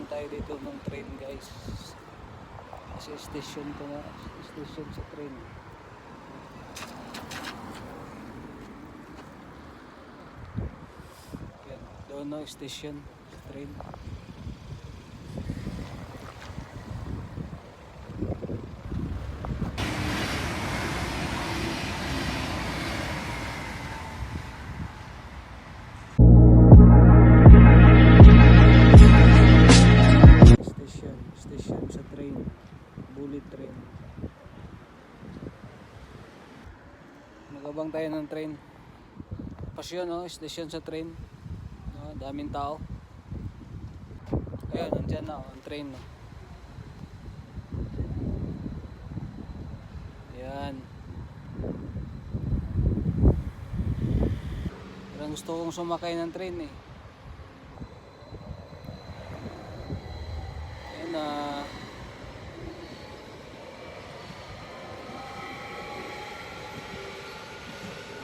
Abang tayo dito ng train guys. Kasi station to na. Station sa train. Yan. Doon no, station. Train. Station. Sa train. Bullet train. Nagabang tayo ng train. Pasyon, no? Station sa train. No, daming tao. Ayun, nandyan na, oh, ang train. No? Yan. Parang gusto kong sumakay ng train eh. Na.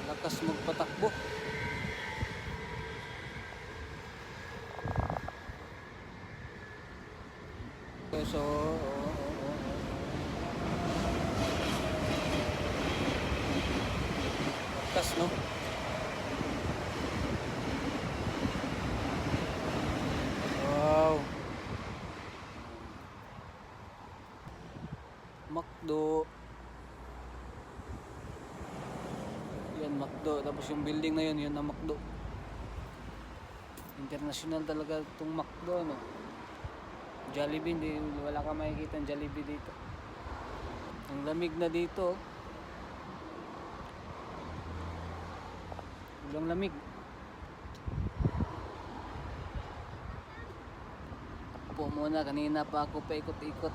Lakas magpatakbo. So, oo, oo, oo. Lakas, no? Makdo. Yan, Makdo. Tapos yung building na yun, yun na Makdo. International talaga itong Makdo, no? Jollibee, hindi, wala ka makikita ng Jollibee dito. Ang lamig na dito. oh. Sobrang lamig. Po muna, kanina pa ako paikot-ikot.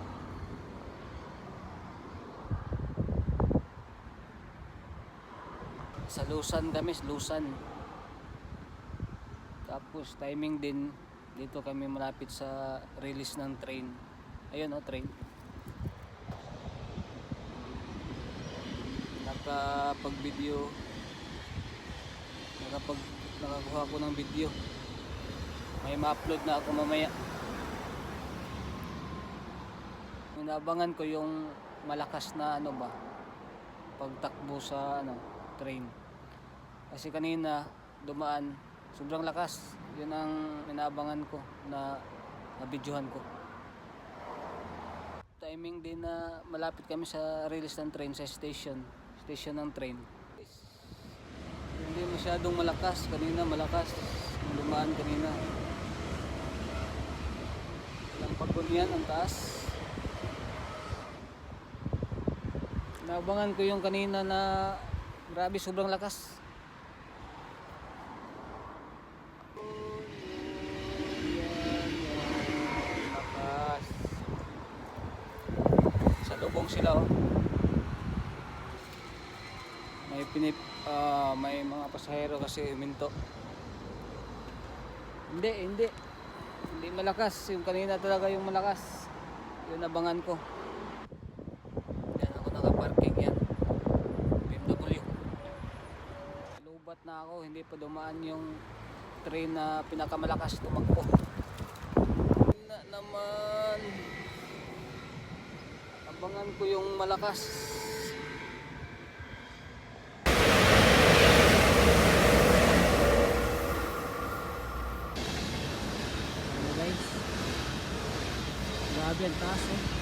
Sa Lusan kami, sa Lusan. Tapos timing din, dito kami malapit sa release ng train. Ayun oh, train. Nakapag video. Nakapag nakakuha ko ng video. May ma-upload na ako mamaya. Inabangan ko yung malakas na ano ba pagtakbo sa ano train. Kasi kanina dumaan sobrang lakas. Yun ang inaabangan ko na nabidyohan ko. Timing din na malapit kami sa release ng train sa station. Station ng train. Hindi masyadong malakas. Kanina malakas. Dumaan kanina. Ilang pagod yan ang taas. Naabangan ko yung kanina na grabe sobrang. Lakas. Sa lubong sila oh. May pinip ah, may mga pasahero kasi huminto. Hindi, hindi. Hindi malakas. Yung kanina talaga yung malakas. Yung nabangan ko. Yan ako nakaparking yan. BMW. Lubat na ako. Hindi pa dumaan yung train na pinakamalakas tumakbo. Na naman. Abangan ko yung malakas. Ano guys? Grabe ang taas eh.